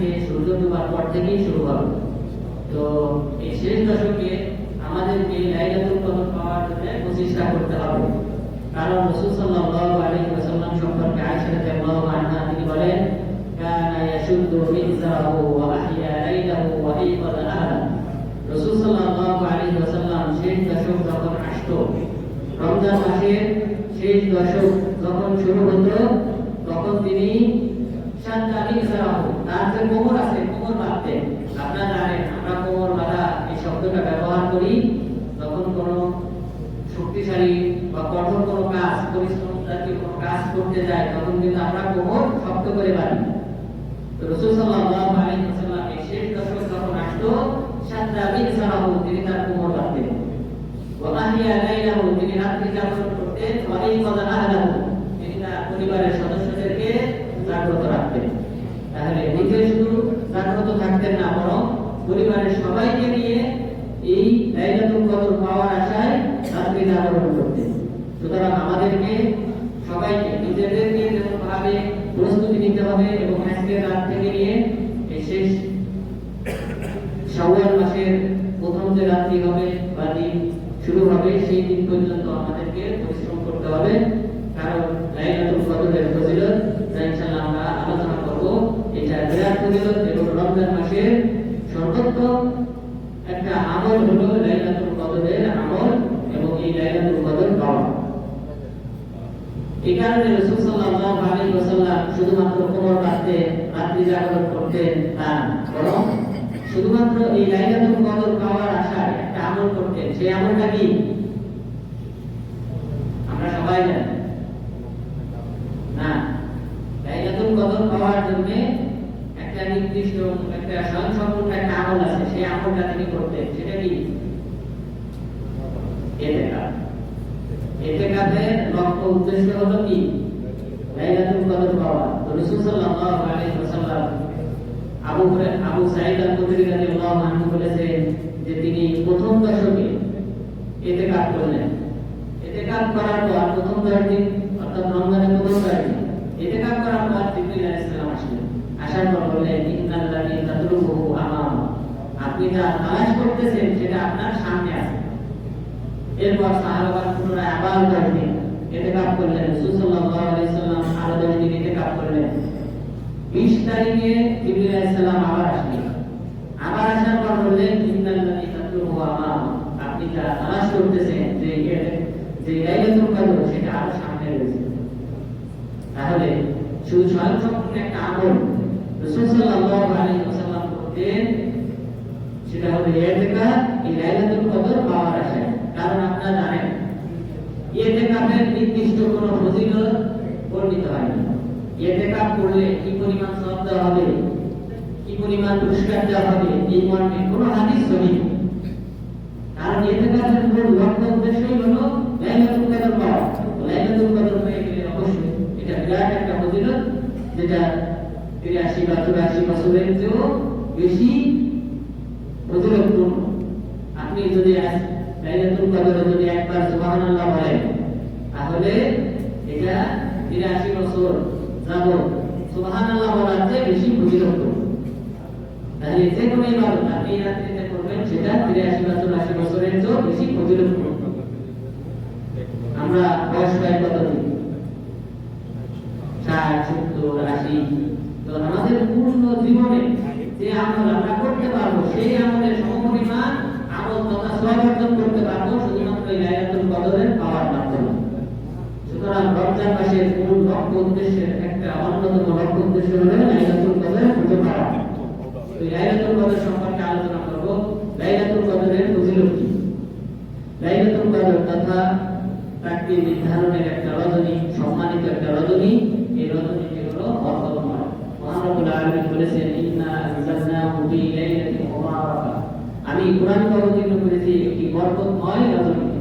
আজকে সূর্য ডোবার পর থেকেই শুরু হবে তো এই শেষ দশকে আমাদেরকে লাইলাতুল কদর পাওয়ার জন্য প্রচেষ্টা করতে হবে। কারণ রাসূল সাল্লাল্লাহু আলাইহি ওয়াসাল্লাম সম্পর্কে আয়েশা রাদিয়াল্লাহু আনহা তিনি বলেন, কানা ইয়াশুদ্দু মিজারাহু ওয়া লাইলাহু ওয়া রাসূল সাল্লাল্লাহু আলাইহি ওয়াসাল্লাম শেষ দশক যখন আসতো, রমজান মাসের শেষ দশক যখন শুরু হতো, তখন তিনি শান্তা মিজারাহু তার যে কোমর আছে, কোমর বাঁধতেন আপনারা জানেন আমরা কোমর বাঁধা এই শব্দটা ব্যবহার করি। যখন কোনো শক্তিশালী বা কঠোর কোনো কাজ পরিশ্রম জাতীয় কোনো কাজ করতে যায়, তখন কিন্তু আমরা কোমর শক্ত করে বাঁধি। তিনি তার পরিবারের সদস্যদেরকে জাগ্রত রাখতেন তাহলে নিজে শুধু জাগ্রত থাকতেন না, বরং পরিবারের সবাইকে নিয়ে এই লাইলাতুল কদর পাওয়ার আশায় রাত্রি জাগরণ করতেন। সুতরাং আমাদেরকে সবাইকে, নিজেদেরকে যেমন ভাবে প্রস্তুতি নিতে হবে এবং আজকে রাত থেকে নিয়ে এই শেষ শাওয়াল মাসের প্রথম যে রাত্রি হবে বা দিন শুরু হবে, সেই দিন পর্যন্ত আমাদেরকে পরিশ্রম করতে হবে। কারণ লাইলাতুল কদরের ফজিলত শুধুমাত্র এই লাইলাতুল কদর পাওয়ার আশায় একটা আমল করতেন। সেই আমলটা কি? আমরা সবাই জানি না লাইলাতুল কদর পাওয়ার জন্য একটা নির্দিষ্ট, একটা স্বয়ংসম্পূর্ণ একটা আমল আছে, সেই আমলটা তিনি করতেন। সেটা কি? এতেকাফের লক্ষ্য উদ্দেশ্য হলো কি? আবু আবু যে তিনি প্রথম করলেন। করার পর প্রথম দশ অর্থাৎ রমজানের প্রথম দশ দিন এতেকাফ করার পর জিবরিল আলাইহিস সালাম আসলেন আসার পর বললেন ইন্নাল্লাযী তাতলুবুহু আমাম আপনি যা তালাশ করতেছেন, সেটা আপনার সামনে আছে। এরপর সাহাবাগণ পুনরায় আবার দিন এতেকাফ করলেন। রাসূল সাল্লাল্লাহু আলাইহি সাল্লাম আরও দশ দিন এতেকাফ করলেন। বিশ তারিখে জিবরিল আলাইহিস সালাম আবার আসলেন। আবার আসার পর বললেন ইন্নাল্লাযী তাতলুবুহু আমাম আপনি যা তালাশ করতেছেন, যে যে লাইলাতুল কদর, সেটা আরও সামনে রয়েছে। তাহলে একটা কারণ কি পরিমাণ হবে? এই উদ্দেশ্যই হলো লাইলাতুল কদর পাওয়া। লাইলাতুল কদর এটা যেটা তিরাশি বা চুরাশি বছরের চেয়েও বেশি ফজিলতপূর্ণ আপনি যদি একবার সুবহানাল্লাহ বলেন এটা 83 বছর যাবত সুবহানাল্লাহ বলার চেয়ে বেশি ফজিলতপূর্ণ তাহলে যে আপনি রাত্রিতে করবেন, সেটা 83 বা 84 বছরের বেশি ফজিলতপূর্ণ আমরা বয়স পাই কত দিন ষাট সত্তর আশি তো আমাদের পূর্ণ জীবনে যে আমল আমরা করতে পারব, সেই আমলের সমপরিমাণ আমল তথা অর্জন করতে পারব, শুধুমাত্র এই লাইলাতুল কদরের পাওয়ার মাধ্যমে। সুতরাং রমজান মাসের মূল লক্ষ্য উদ্দেশ্যের একটা অন্যতম লক্ষ্য উদ্দেশ্য হলো লাইলাতুল কদর খুঁজে পাওয়া তো লাইলাতুল কদর সম্পর্কে আলোচনা করব। লাইলাতুল কদরের ফজিলত কি? লাইলাতুল কদর তথা তাকে নির্ধারণের একটা রজনী, সম্মানিত একটা রজনী আমি কোরআন অবতীর্ণ করেছি একটি বরকতময় রজনীতে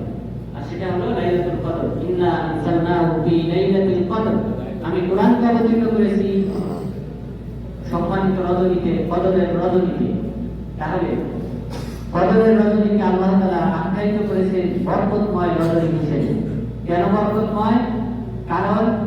আর সেটা হলো লাইলাতুল কদর। ইন্না আনজালনাহু ফি লাইলাতিল কদর। আমি কোরআন অবতীর্ণ করেছি সম্মানিত রজনীতে, কদরের রজনীতে। তাহলে কদরের রজনীকে আল্লাহ তাআলা আখ্যায়িত করেছেন বরকতময় রজনী হিসেবে। কেন বরকতময়? কারণ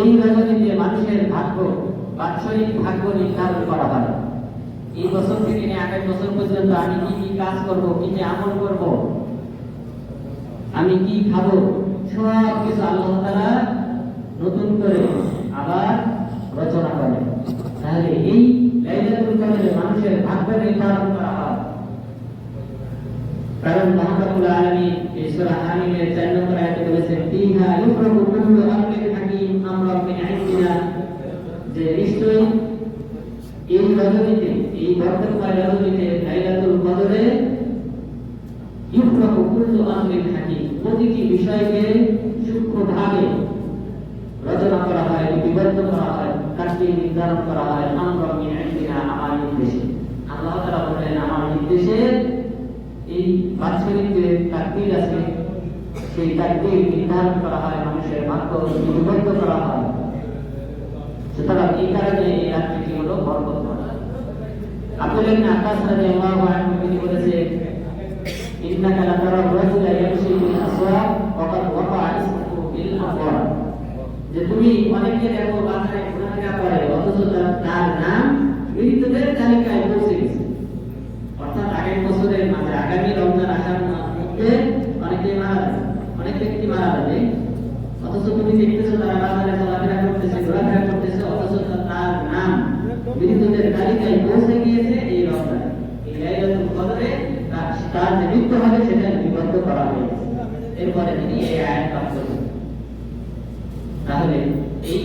এই রজনীতে মানুষের ভাগ্য, বাৎসরিক ভাগ্য নির্ধারণ করা হয়। এই বছর থেকে নিয়ে আগের বছর পর্যন্ত আমি কি কি কাজ করব, কি কি আমল করব, আমি কি খাব, সব কিছু আল্লাহ তাআলা নতুন করে আবার রচনা করে তাহলে এই লাইলাতুল কদরে মানুষের ভাগ্য নির্ধারণ করা হয়। কারণ মহাকাবুল এই সূরা হামিমের 4 নম্বর আয়াতে বলেছেন, ফিহা ইউফরাকু কুল্লু আমরিন হাকিম আমরান মিন ইনদিনা যে নিশ্চয়ই রজনীতে এই বরকতময় রজনীতে লাইলাতুল কদরে ইউফরাকু কুল্লু আমরিন হাকিম প্রতিটি বিষয়কে সূক্ষ্মভাবে রচনা করা হয় বিবর্ত করা হয়, কাজকে নির্ধারণ করা হয় আমরা মিন ইনদিনা আমার নির্দেশে। আল্লাহ তাআলা বলেন, আমার নির্দেশে এই বাৎসরিক যে তাকদির আছে। সেই তাকদির নির্ধারণ করা হয়, মানুষের ভাগ্য বিভক্ত করা হয়। সুতরাং এই কারণে এই রাত্রিটি হলো বরকতময় আব্দুল ইবনে আব্বাস রাদিয়াল্লাহু যে তুমি অনেককে দেখো করে অথচ তার- নাম মৃতদের তালিকায় পৌঁছে গেছে। অর্থাৎ আগের বছরের মাঝে আগামী রমজান আসার মধ্যে অনেকে মারা যাবে অনেক ব্যক্তি মারা যাবে অথচ তুমি দেখতেছো তারা বাজারে চলাফেরা করতেছে, ঘোরাফেরা করতেছে, অথচ তার নাম মৃতদের তালিকায় পৌঁছে গিয়েছে এই রমজানে এই লাইলাতুল কদরে তার যে হবে সেটা নিবদ্ধ করা হয়েছে এরপরে তিনি এই আয়াত পাঠ করবেন তাহলে এই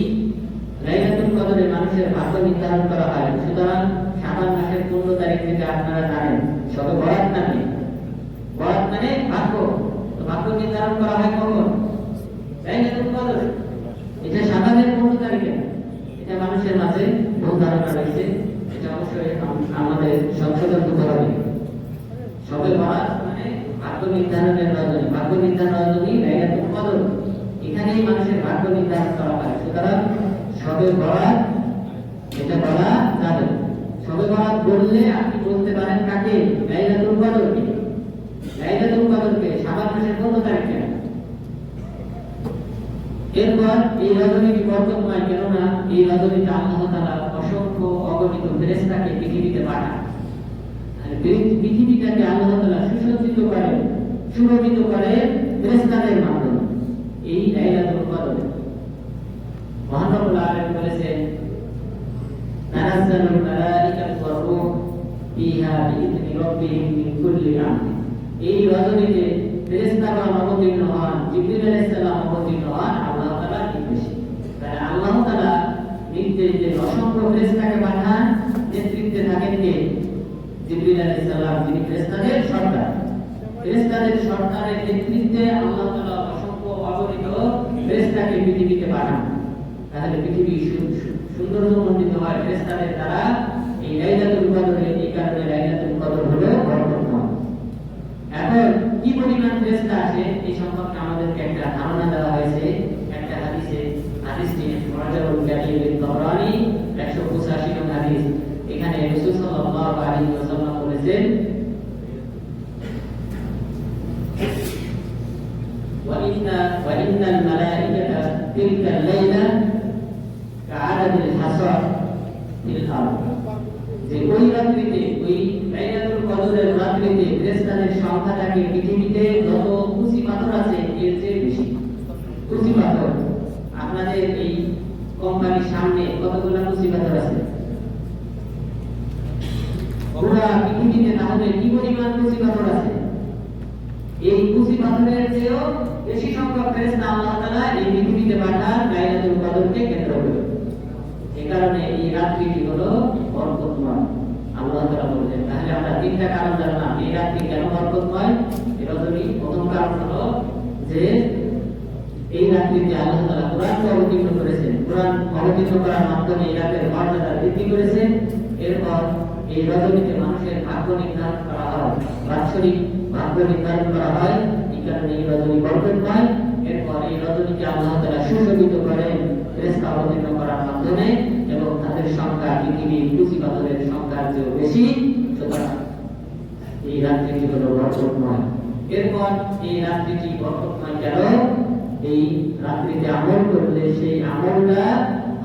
লাইলাতুল কদরে মানুষের ভাগ্য নির্ধারণ করা হয় সুতরাং শাবান মাসের পনেরো তারিখ থেকে আপনারা জানেন সবে বরাত নামে বরাত মানে ভাগ্য ভাগ্য নির্ধারণ করা হয় কখন লাইলাতুল কদরে এটা শাবানের পনেরো তারিখে এটা মানুষের মাঝে ধারণা রয়েছে এটা অবশ্যই আমাদের সংশোধন করতে হবে সবে বরাত মানে ভাগ্য নির্ধারণের রজনী, ভাগ্য নির্ধারণ রজনী কদর এখানেই মানুষের ভাগ্য নির্ধারণ করা হয়। সুতরাং সবে বরাত এটা বলা যাবে। সবে বরাত বললে আপনি বলতে পারেন কাকে? লাইলাতুল কদরকে লাইলাতুল কদরকে শাবান মাসের কত তারিখে। এরপর এই রজনীটি বর্তমান কেননা এই রজনীতে আল্লাহ তাআলা অসংখ্য অগণিত ফেরেশতাকে পৃথিবীতে পাঠান আর পৃথিবীটাকে আল্লাহ তাআলা সুসজ্জিত করেন সুরভিত করেন ফেরেশতাদের মাধ্যমে। এই লাইলাতুল কদর। মহানবুল আলামিন বলেছেন মালাইকাতু ওয়ার রূহ ফিহা বিইذনি রাব্বিহিম মিন কুল্লি আমর। এই রজনীতে ফেরেশতাগণ অবতীর্ণ হন জিবরিল আলাইহিস সালাম অবতীর্ণ হন আল্লাহ তাআলার নির্দেশে তাই আল্লাহ তাআলা নির্দেশে অসংখ্য ফেরেশতাকে পাঠান নেতৃত্বে থাকেন কে জিবরিল আলাইহিস সালাম যিনি ফেরেশতাদের সর্দার ফেরেশতাদের সর্দারের নেতৃত্বে আল্লাহ তাআলা অসংখ্য অগণিত ফেরেশতাকে পৃথিবীতে পাঠান তাহলে পৃথিবী সু- সু- সৌন্দর্যমণ্ডিত হয় ফেরেশতাদের দ্বারা এই লাইলাতুল কদরে এই কারণে লাইলাতুল কদর হলো এখন কি পরিমাণ ফেরেশতা আছে এই সম্পর্কে আমাদেরকে একটা ধারণা দেওয়া হয়েছে একটা হাদিসে হাদিসটি মুরাজাউল কালিম বিন তবরানি 185 নং হাদিস এখানে রাসূল সাল্লাল্লাহু আলাইহি ওয়াসাল্লাম বলেছেন وإن وإن الملائكة تلك الليلة كعدد الحصى في الأرض যে ওই রাত্রিতে ওই কদরের রাত্রিতে ফেরেশতাদের সংখ্যাটাকে পৃথিবীতে যত কুচি পাথর আছে, এর চেয়ে বেশি। কুচি পাথর। আপনাদের এই কোম্পানির সামনে কতগুলো কুচি পাথর আছে? পৃথিবীতে তাহলে কি পরিমাণ পাথর আছে? এই পাথরের চেয়েও বেশি সংখ্যক ফেরেশতা আল্লাহ তাআলা এই পৃথিবীতে পাঠান কেন্দ্র করে। কারণে এই রাত্রিটি হলো বরকতময়। তাহলে আমরা তিনটা কারণ জানলাম এই রাত্রি কেন বরকতময় এই রজনী প্রথম কারণ হলো যে এই রাত্রিতে আল্লাহ তাআলা কোরআনকে অবতীর্ণ করেছেন কোরআন অবতীর্ণ করার মাধ্যমে এই রাতের মর্যাদা বৃদ্ধি করেছেন এরপর এই রজনীতে মানুষের ভাগ্য নির্ধারণ করা হয়। বাৎসরিক ভাগ্য নির্ধারণ করা হয় এই কারণে এই রজনী বরকতময় এরপর এই রজনীকে আল্লাহ তাআলা সুশোভিত করেন ফেরেশতা অবতীর্ণ করার মাধ্যমে সংখ্যা পৃথিবীর পুঁজিবাদরের সংখ্যার চেয়েও বেশি সুতরাং এই রাত্রিটি হলো বরকতময় এরপর এই রাত্রিটি বরকতময় কেন এই রাত্রিতে আমল করলে সেই আমলটা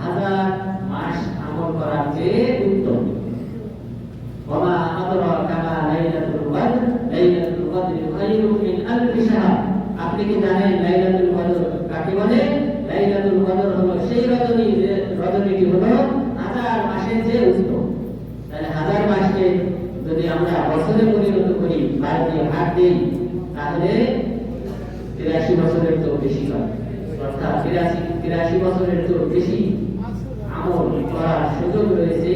হাজার মাস আমল করার চেয়ে উত্তম وما أدراك ما ليلة القدر ليلة القدر خير من ألف شهر আপনি কি জানেন লাইলাতুল কদর কাকে বলে ভাগ দিই তাহলে তিরাশি বছরের তো বেশি হয়। অর্থাৎ তিরাশি তিরাশি বছরের তো বেশি আমল করার সুযোগ রয়েছে,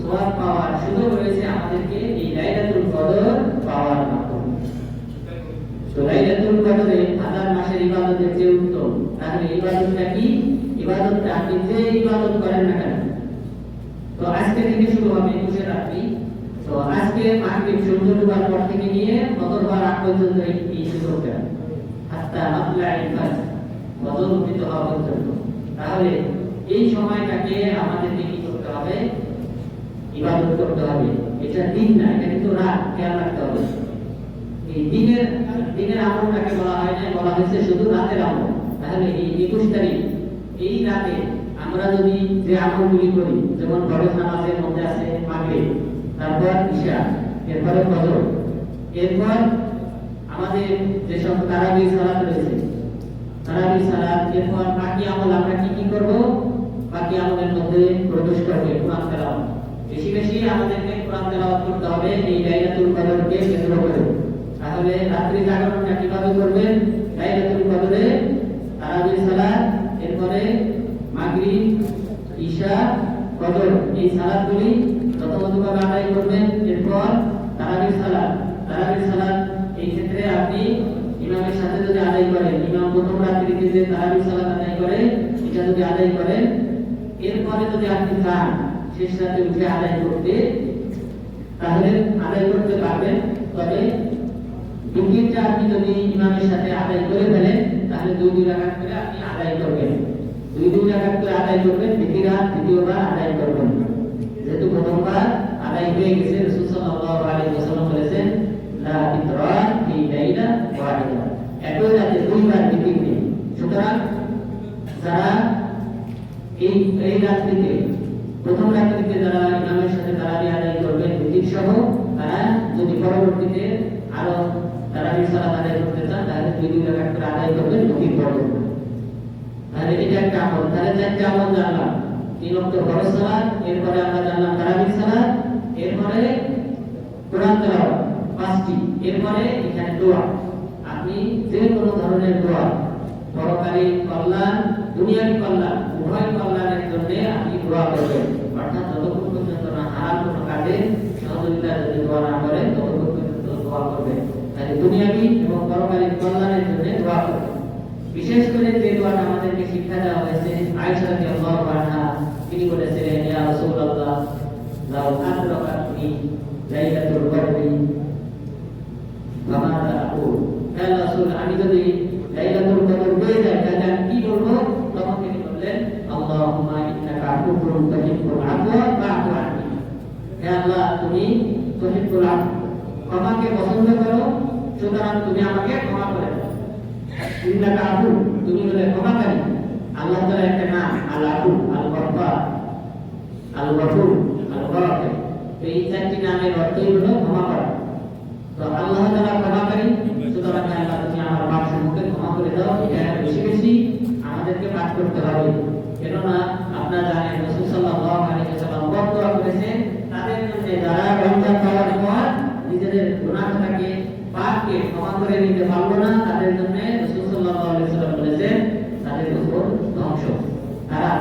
সোয়াব পাওয়ার সুযোগ রয়েছে আমাদেরকে এই লাইলাতুল কদর পাওয়ার মাধ্যমে। তো লাইলাতুল কদরে হাজার মাসের ইবাদতের চেয়ে উত্তম তাহলে ইবাদতটা কি ইবাদতটা আপনি যে ইবাদত করেন না কেন তো আজকে থেকে শুরু হবে একুশে রাত্রি তো আজকে পর থেকে নিয়ে পর্যন্ত এই সুযোগটা হাত্তা উদিত হওয়া পর্যন্ত। তাহলে এই সময়টাকে কি করতে হবে? ইবাদত করতে হবে। এটা দিন না, এটা কিন্তু রাত, খেয়াল রাখতে হবে। এই দিনের দিনের আমলটাকে বলা হয় না, বলা হয়েছে শুধু রাতের আমল। তাহলে এই একুশ তারিখ, এই রাতে আমরা যদি যে আমলগুলি করি, যেমন ফরজ নামাজের মধ্যে আছে, মাগরিব তারপর ঈশা এরপরে ফজর। এরপর আমাদের যেসব তারাবি সালাত রয়েছে, তারাবি সালাত, এরপর বাকি আমল আমরা কি কি করব? বাকি আমলের মধ্যে প্রবেশ করবে কোরআন তেলাওয়াত। বেশি বেশি আমাদেরকে কোরআন তেলাওয়াত করতে হবে, এই লাইলাতুল কদরকে কেন্দ্র করে। তাহলে রাত্রি জাগরণটা কীভাবে করবেন? লাইলাতুল কদরে তারাবি সালাত, এরপরে মাগরিব ঈশা কদর এই সালাতগুলি যথাযথভাবে আদায় করবেন? এরপর তারাবির সালাত। তারাবির সালাত, এই ক্ষেত্রে আপনি ইমামের সাথে যদি আদায় করেন, ইমাম প্রথম রাত্রিতে যে তারাবির সালাত আদায় করে, এটা যদি আদায় করেন, এরপরে যদি আপনি চান শেষ রাতে উঠে আদায় করতে, তাহলে আদায় করতে পারবেন। তবে বিকিরটা আপনি যদি ইমামের সাথে আদায় করে ফেলেন, তাহলে দুই দুই রাখাত করে আপনি আদায় করবেন। দুই দুই রাখাত করে আদায় করবেন, দ্বিতীয় দ্বিতীয়বার আদায় করবেন। যেহেতু প্রথমবার আদায় হয়ে গেছে রাসূল সাল্লাল্লাহু আলাইহি ওয়াসাল্লাম বলেছেন লা ইতরা ফি লাইলা ওয়াহিদা একই রাতে দুইবার বিকির নেই সুতরাং, যারা এই এই রাত্রিতে প্রথম রাত্রিতে যারা ইমামের সাথে তারাবি আদায় করবেন বিকির সহ তারা যদি পরবর্তীতে আরও তারাবি সালাত আদায় করতে চান তাহলে দুই দুই রাকাত করে আদায় করবেন। বিকির পড়বেন তাহলে এটা একটা আমল, তাহলে চারটে আমল জানলাম। তিন অক্ট এরপরে আমরা জানলাম তারাবির এরপরে পাঁচটি। এরপরে এখানে দোয়া। আপনি যে কোনো ধরনের দোয়া, পরকালী কল্যাণ কল্যাণ, উভয় কল্যাণের জন্য আপনি দোয়া করবেন। অর্থাৎ যতক্ষণ পর্যন্ত না কোনো কাজে সহযোগিতা যদি দোয়া না ততক্ষণ পর্যন্ত দোয়া তাহলে দুনিয়াবী এবং পরকালীন কল্যাণের জন্য দোয়া করবেন। বিশেষ করে যে দোয়াটা আমাদেরকে শিক্ষা দেওয়া হয়েছে, আয়েশা রাদিয়াল্লাহু আনহা তিনি বলেছিলেন ইয়া রাসূলুল্লাহ লাউ আদরাকাতনি লাইলাতুল কদরি ফামাদা আকুল হে রাসূল আমি যদি লাইলাতুল কদর পেয়ে যাই তাহলে আমি কি বলব তখন তিনি বললেন আল্লাহুম্মা ইন্নাকা আফুউন তুহিব্বুল আফওয়া ফা'ফু আননি হে আল্লাহ তুমি তুহিব্বুল আফওয়া ক্ষমাকে পছন্দ করো সুতরাং তুমি আমাকে ক্ষমা করে দাও ইন্নাকা আফু তুমি হলে ক্ষমাকারী আল্লাহ তাআলা একটা নাম আল আফু আল গফফার আল গফুর আল গফফার তো এই চারটি নামের অর্থই হলো ক্ষমা করা তো আল্লাহ ক্ষমাকারী, সুতরাং আল্লাহ তুমি আমার পাপ ক্ষমা করে দাও, এটা বেশি বেশি আমাদেরকে পাঠ করতে হবে। কেননা জানেন, রাসূল করেছেন। তাদের জন্য যারা রমজান পর নিজেদের পাপকে ক্ষমা করে নিতে পারল না, তাদের জন্য রাসূল ওয়াসাল্লাম বলেছেন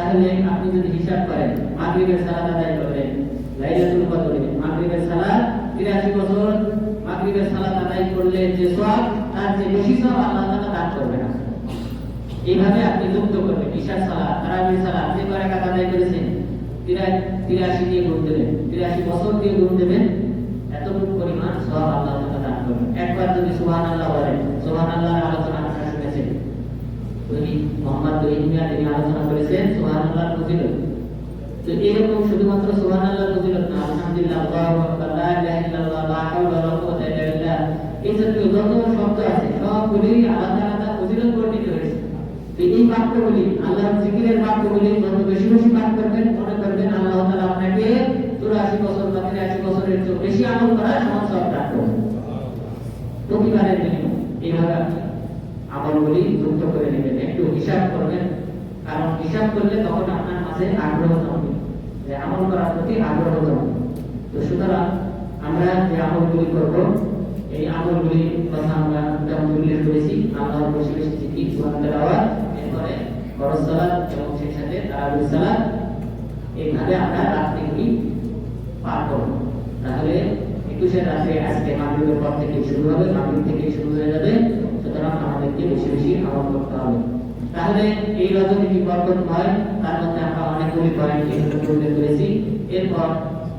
তাহলে আপনি যদি হিসাব করেন, মাগরিবের সালাত আদায় করলেন লাইলাতুল কদরে, মাগরিবের সালাত 83 বছর, মাগরিবের সালাত আদায় করলে যে সওয়াব, তার চেয়ে বেশি সওয়াব আল্লাহ তাআলা দান করবে না। এইভাবে আপনি যুক্ত করবেন, ঈশার সালাত তারাবির সালাত, যে কয় রাকাত আদায় করেছেন 83 দিয়ে গুণ দেবেন 83 বছর দিয়ে গুণ দেবেন, এতটুকু পরিমাণ সওয়াব আল্লাহ তাআলা দান করবেন। একবার যদি সুবহানাল্লাহ বলেন, সুবহানাল্লাহর আলোচনা উনি মোহাম্মদ মিয়া তিনি আলোচনা করেছেন, সুবহানাল্লাহর ফজিলত। তো এরকম শুধুমাত্র সুবহানাল্লাহর ফজিলত না, আলহামদুলিল্লাহ এই জাতীয় যত শব্দ আছে, সবগুলি আলাদা আলাদা ফজিলত বর্ণিত হয়েছে। তো এই বাক্যগুলি, আল্লাহর জিকিরের বাক্যগুলি যত বেশি বেশি পাঠ করবেন, মনে করবেন আল্লাহ তাআলা আপনাকে 84 বছর বা 83 বছরের চেয়ে বেশি আমল করার সমান সব দান প্রতিবারের বিনিময়ে এইভাবে আপনি আমলগুলি যুক্ত করে নেবেন। একটু হিসাব করবেন। কারণ হিসাব করলে তখন আপনার মাঝে আগ্রহ যে আমল করার প্রতি আগ্রহ জমবে তো সুতরাং আমরা যে আমলগুলি করব, এই আমলগুলির কথা আমরা যেমন উল্লেখ করেছি। আল্লাহর বেশি বেশি জিকির সুবহান তেলাওয়াত, এরপরে ফরজ সালাত এবং সেই সাথে তারাবির সালাত। এইভাবে আমরা রাত্রিগুলি পার করব। তাহলে একুশের রাত্রে আজকে মাগরিবের পর থেকে শুরু হবে। মাগরিব থেকে শুরু হয়ে যাবে। সুতরাং আমাদেরকে বেশি বেশি আমল করতে হবে। তাহলে এই রজনী কি হয়, তার মধ্যে আমরা অনেকগুলি পয়েন্ট উল্লেখ করেছি এরপর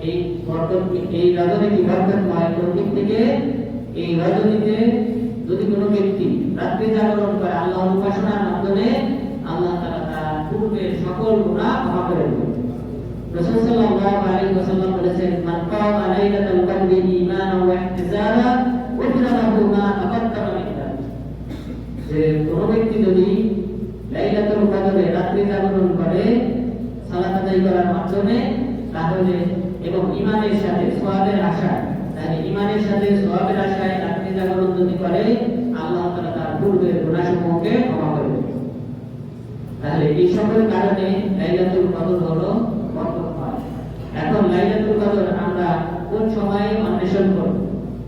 এই বরকত এই রজনী কি হয় দিক থেকে। এই রজনীতে যদি কোনো ব্যক্তি রাত্রি জাগরণ করে আল্লাহর উপাসনার মাধ্যমে, আল্লাহ তাআলা তার পূর্বের সকল গুনাহ ক্ষমা করে ব্যক্তি যদি লাইলাতুল কদরে রাত্রি জাগরণ করে, সালাত আদায় করার মাধ্যমে তাহলে এবং ঈমানের সাথে সওয়াবের আশা তাহলে ঈমানের সাথে সওয়াবের আশায় রাত্রি জাগরণ যদি করে, আল্লাহ তাআলা তার পূর্বের গুনাহসমূহকে ক্ষমা করে তাহলে এই সকল কারণে লাইলাতুল কদর হলো এখন লাইলাতুল কদর আমরা কোন সময়ে অন্বেষণ করব?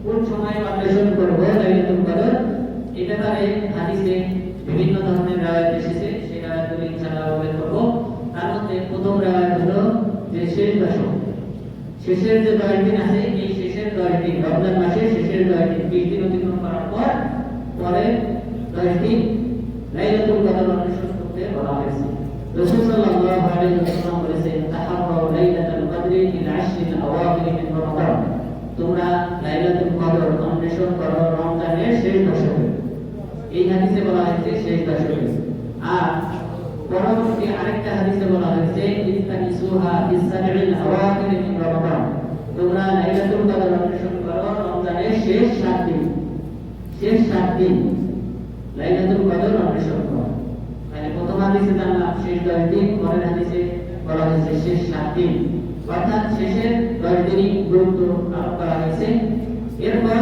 কোন সময়ে অন্বেষণ করব লাইলাতুল কদর? এই ব্যাপারে হাদিসে বিভিন্ন ধরনের রাওয়ায়াত এসেছে, সেই রাওয়ায়াতগুলি ইনশাআল্লাহ উল্লেখ করব। তার মধ্যে প্রথম রাওয়ায়াত হলো যে শেষ দশক শেষের যে দশ দিন আছে, এই শেষের দশ দিন রমজান মাসের শেষের দশ দিন বিশ দিন অতিক্রম করার পর পরে দশ দিন লাইলাতুল কদর অন্বেষণ করতে বলা হয়েছে। রাসূল সাল্লাল্লাহু আলাইহি ওয়াসাল্লাম বলেছেন, তাহাররাউ লাইলাতুল কদরি ফিল আশরিল আওয়াখির মিন রমাদান। তোমরা লাইলাতুল কদর অন্বেষণ করো রমজানের শেষ দশকে এই হাদিসে বলা হয়েছে শেষ দশকে আর পরবর্তী আরেকটা হাদিসে বলা হয়েছে ইস্তানিসুহা ফিস-সাব'িল আওয়াখির মিন রমাদান। তোমরা লাইলাতুল কদর অন্বেষণ করো, রমজানের শেষ সাত দিন। শেষ সাত দিন লাইলাতুল কদর অন্বেষণ করো। মানে প্রথম হাদিসে জানলাম, শেষ দশ দিন, পরের হাদিসে বলা হয়েছে শেষ সাত দিন। অর্থাৎ শেষের দশ দিনই গুরুত্ব আরোপ করা হয়েছে। এরপর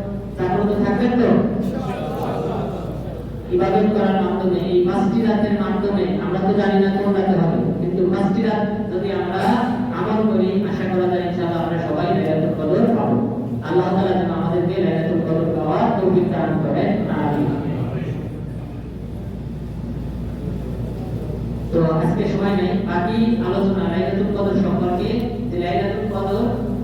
জাগ্রত থাকবেন তো? ইবাদত করার মাধ্যমে, এই পাঁচটি মাধ্যমে, আমরা তো জানি না কোন হবে। কিন্তু পাঁচটি যদি আমরা আমল করি, আশা করা যায় ইনশাআল্লাহ আমরা সবাই লাইলাতুল কদর পাবো। আল্লাহ তাআলা যেন আমাদের দান করেন। আমিন। তো আজকে সময় নেই, বাকি আলোচনা লাইলাতুল কদর সম্পর্কে, যে লাইলাতুল কদর